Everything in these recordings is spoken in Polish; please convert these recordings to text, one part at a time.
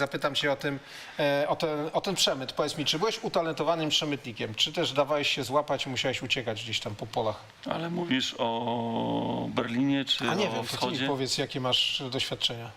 zapytam cię o, tym, e, o, ten, o ten przemyt. Powiedz mi, czy byłeś utalentowanym przemytnikiem, czy też dawałeś się złapać i musiałeś uciekać gdzieś tam po polach? Ale mówisz o Berlinie czy A nie o wiem, to ty mi wschodzie? powiedz, jakie masz doświadczenia.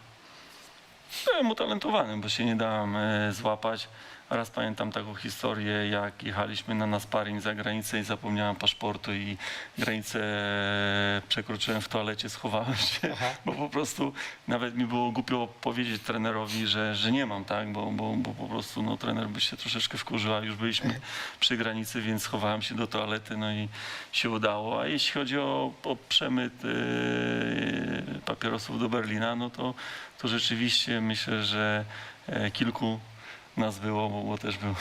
Byłem utalentowanym, bo się nie dałem e, złapać. Raz pamiętam taką historię, jak jechaliśmy na, na sparring za granicę i zapomniałem paszportu i granicę e, przekroczyłem w toalecie, schowałem się, Aha. bo po prostu nawet mi było głupio powiedzieć trenerowi, że, że nie mam, tak, bo, bo, bo po prostu no, trener by się troszeczkę wkurzył, a już byliśmy przy granicy, więc schowałem się do toalety, no i się udało. A jeśli chodzi o, o przemyt e, papierosów do Berlina, no to, to rzeczywiście myślę, że e, kilku nas było, bo, też był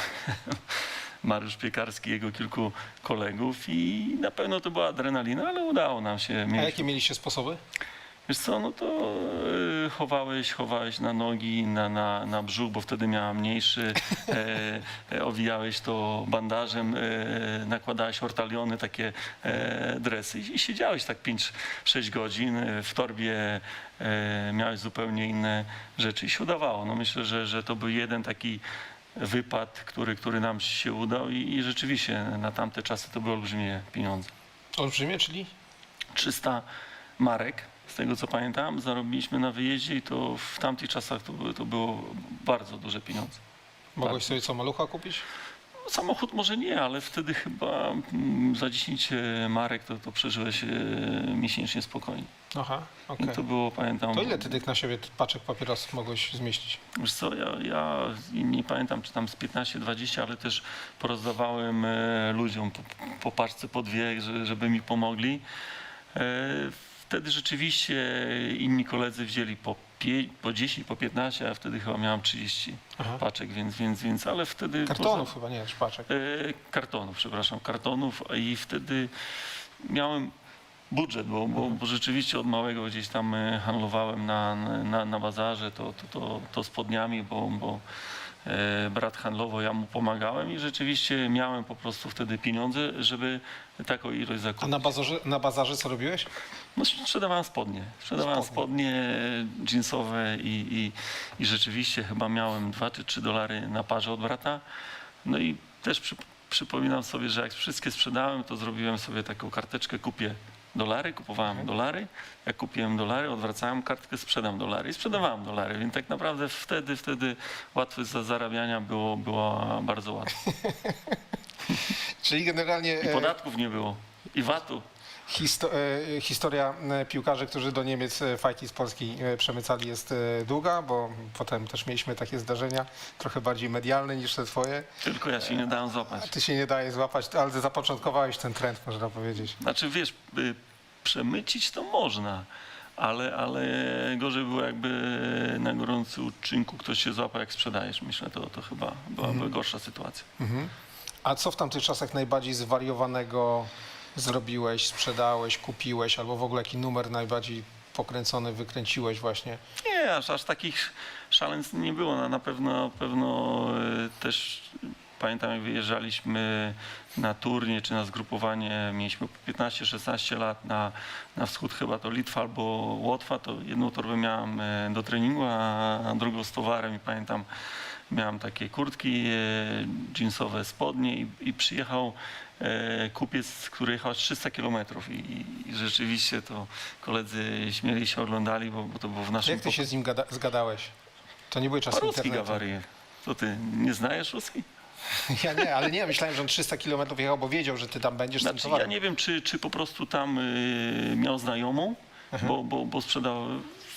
Mariusz Piekarski, jego kilku kolegów i na pewno to była adrenalina, ale udało nam się A mieć. jakie mieliście sposoby? Wiesz co, no to e, chowałeś, chowałeś na nogi, na, na, na brzuch, bo wtedy miała mniejszy, e, e, owijałeś to bandażem, e, nakładałeś ortaliony, takie e, dresy i, i siedziałeś tak 5-6 godzin. E, W torbie e, miałeś zupełnie inne rzeczy i się udawało. No myślę, że, że to był jeden taki wypad, który, który nam się udał i, i rzeczywiście na tamte czasy to były olbrzymie pieniądze. Olbrzymie, czyli? 300 marek, z tego co pamiętam, zarobiliśmy na wyjeździe i to w tamtych czasach to, były- to było bardzo duże pieniądze. Mogłeś sobie co, malucha kupić? No, Samochód może nie, ale wtedy chyba mm, za 10 marek to, to przeżyłeś e, miesięcznie spokojnie. Aha, I okej. to było, pamiętam... To ile ty tych na siebie paczek papierosów mogłeś zmieścić? Wiesz co, ja, ja nie pamiętam, czy tam z 15-20, ale też porozdawałem e, ludziom po, po paczce po dwie, że- żeby mi pomogli. E, Wtedy rzeczywiście inni koledzy wzięli po, pie, po 10, po 15, a wtedy chyba miałem 30 Aha. paczek, więc, więc, więc ale wtedy... Kartonów chyba, nie, paczek. E, kartonów, przepraszam, kartonów i wtedy miałem budżet, bo, bo, bo rzeczywiście od małego gdzieś tam e, handlowałem na, na, na bazarze, to, to, to, to spodniami, bo, bo brat handlował, ja mu pomagałem i rzeczywiście miałem po prostu wtedy pieniądze, żeby taką ilość A zakupić. na bazarze, na bazarze co robiłeś? No, sprzedawałem spodnie. Sprzedawałem Spodnie. spodnie jeansowe i, i, i rzeczywiście chyba miałem 2 czy 3 dolary na parze od brata. No i też przy, przypominam sobie, że jak wszystkie sprzedałem, to zrobiłem sobie taką karteczkę, kupię dolary, kupowałem dolary. Jak kupiłem dolary, odwracałem kartkę, sprzedam dolary i sprzedawałem dolary. Więc tak naprawdę wtedy, wtedy łatwość za zarabiania było, była bardzo łatwa. Czyli generalnie I e, podatków nie było. I VAT-u. Histo, e, historia e, piłkarzy, którzy do Niemiec e, fajki z Polski przemycali jest długa, bo potem też mieliśmy takie zdarzenia, trochę bardziej medialne niż te twoje. Tylko ja się nie dałem A złapać. ty się nie daje złapać, ale zapoczątkowałeś ten trend, można powiedzieć. Znaczy wiesz, przemycić to można, ale, ale gorzej było jakby na gorący uczynku ktoś się złapał jak sprzedajesz. Myślę, to, to chyba byłaby gorsza sytuacja. A co w tamtych czasach najbardziej zwariowanego zrobiłeś, sprzedałeś, kupiłeś, albo w ogóle jaki numer najbardziej pokręcony wykręciłeś właśnie? Nie, aż, aż takich szaleństw nie było. Na, na pewno, pewno y, też pamiętam jak wyjeżdżaliśmy na turnie czy na zgrupowanie, mieliśmy 15-16 lat na, na wschód chyba to Litwa albo Łotwa, to jedną torbę miałem e, do treningu, a drugą z towarem i pamiętam miałem takie kurtki, e, jeansowe spodnie i, i przyjechał e, kupiec, który jechał aż 300 kilometrów i, i rzeczywiście to koledzy śmieli się, oglądali, bo, bo to było w naszym Jak ty się z nim gada- zgadałeś? To nie były czasy Ruski internetu. gawaryje. To ty nie znajesz ruski? Ja nie, ale nie, myślałem, że on 300 km jechał, bo wiedział, że ty tam będziesz Znaczy, ja nie wiem, czy, czy po prostu tam y, miał znajomą, bo, bo, bo sprzedał.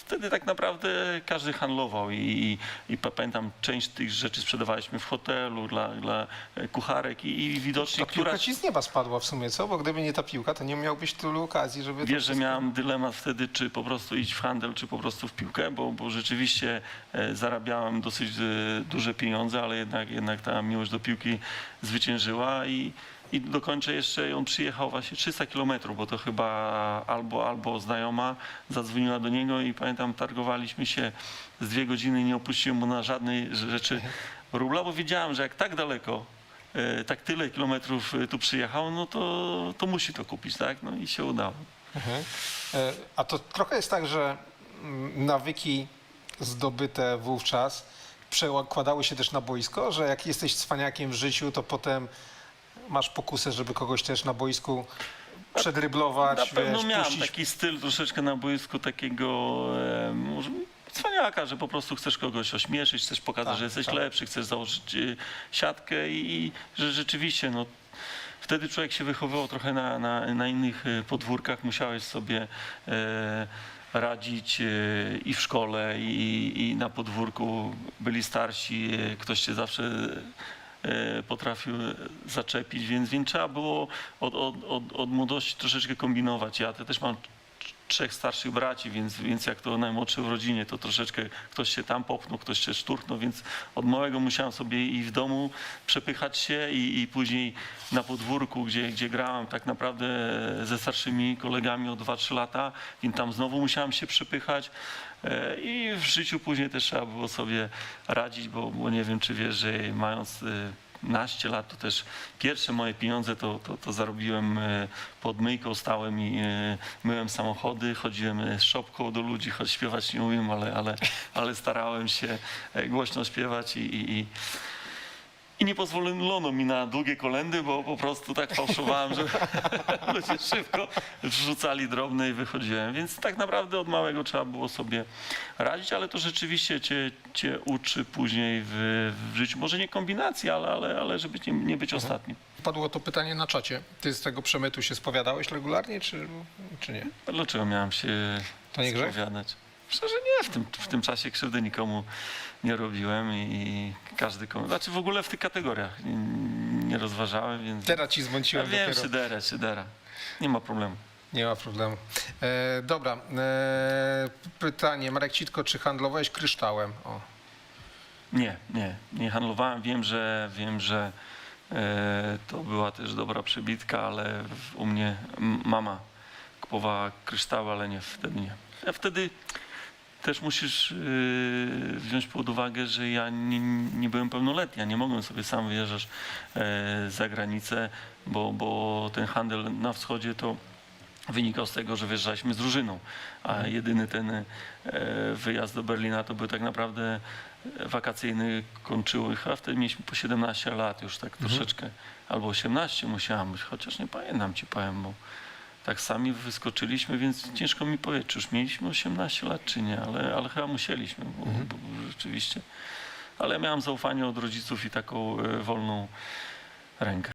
Wtedy tak naprawdę każdy handlował i, i, i pa- pamiętam, część tych rzeczy sprzedawaliśmy w hotelu dla, dla e, kucharek i, i widocznie Ta piłka która... ci z nieba spadła w sumie, co? Bo gdyby nie ta piłka, to nie miałbyś tylu okazji, żeby... Wiesz, że wszystko- miałem dylemat wtedy, czy po prostu iść w handel, czy po prostu w piłkę, bo, bo rzeczywiście e, zarabiałem dosyć e, duże pieniądze, ale jednak, jednak ta miłość do piłki zwyciężyła i, i dokończę jeszcze, on przyjechał właśnie 300 kilometrów, bo to chyba albo, albo znajoma zadzwoniła do niego i pamiętam, targowaliśmy się z dwie godziny, nie opuściłem mu na żadnej rzeczy rubla, bo wiedziałem, że jak tak daleko e, tak tyle kilometrów e, tu przyjechał, no to, to musi to kupić, tak? No i się udało. Mhm. E, A to trochę jest tak, że mm, nawyki zdobyte wówczas przekładały się też na boisko, że jak jesteś cwaniakiem w życiu, to potem masz pokusę, żeby kogoś też na boisku przedryblować, Na pewno wiesz, miałem puścić? taki styl troszeczkę na boisku takiego e, może cwaniaka, że po prostu chcesz kogoś ośmieszyć, chcesz pokazać, Tak, że jesteś tak. lepszy, chcesz założyć e, siatkę i, i że rzeczywiście no, wtedy człowiek się wychowywał trochę na, na, na innych e, podwórkach, musiałeś sobie e, radzić e, i w szkole, i, i na podwórku. Byli starsi, e, ktoś cię zawsze potrafił zaczepić, więc, więc trzeba było od, od, od, od młodości troszeczkę kombinować. Ja te też mam trzech starszych braci, więc, więc jak to najmłodszy w rodzinie, to troszeczkę ktoś się tam popchnął, ktoś się szturchnął, więc od małego musiałem sobie i w domu przepychać się i, i później na podwórku, gdzie, gdzie grałem tak naprawdę ze starszymi kolegami o 2-3 lata, więc tam znowu musiałem się przepychać. E, I w życiu później też trzeba było sobie radzić, bo, bo nie wiem, czy wiesz, że mając e, naście lat, to też pierwsze moje pieniądze to, to, to zarobiłem e, pod myjką, stałem i e, myłem samochody, chodziłem e, z szopką do ludzi, choć śpiewać nie umiem, ale, ale, ale starałem się głośno śpiewać i, i, i i nie pozwolono mi na długie kolendy, bo po prostu tak fałszowałem, że ludzie szybko wrzucali drobne i wychodziłem. Więc tak naprawdę od małego trzeba było sobie radzić, ale to rzeczywiście cię, cię uczy później w, w życiu. Może nie kombinacji, ale, ale, ale żeby nie, nie być ostatnim. Padło to pytanie na czacie. Ty z tego przemytu się spowiadałeś regularnie, czy, czy nie? Dlaczego miałem się To nie grzech? Szczerze nie, w tym, w tym czasie krzywdy nikomu nie robiłem i każdy komu... Znaczy w ogóle w tych kategoriach nie, rozważałem, więc... Teraz ci Ja zmąciłem wiem, dopiero. Szydera, Szydera. Nie ma problemu. Nie ma problemu. E, dobra, e, pytanie. Marek Citko, czy handlowałeś kryształem? O. Nie, nie, nie handlowałem. Wiem, że wiem, że e, to była też dobra przebitka, ale w, u mnie mama kupowała kryształy, ale nie wtedy nie. Ja wtedy też musisz e, wziąć pod uwagę, że ja nie, nie byłem pełnoletni, ja nie mogłem sobie sam wyjeżdżać e, za granicę, bo, bo ten handel na wschodzie to wynikał z tego, że wyjeżdżaliśmy z drużyną, a jedyny ten e, wyjazd do Berlina to był tak naprawdę wakacyjny, kończyły, chyba wtedy mieliśmy po 17 lat już tak troszeczkę, albo 18 musiałem być, chociaż nie pamiętam ci powiem, bo tak sami wyskoczyliśmy, więc ciężko mi powiedzieć, czy już mieliśmy 18 lat, czy nie, ale, ale chyba musieliśmy, bo, bo rzeczywiście. Ale miałem zaufanie od rodziców i taką e, wolną rękę.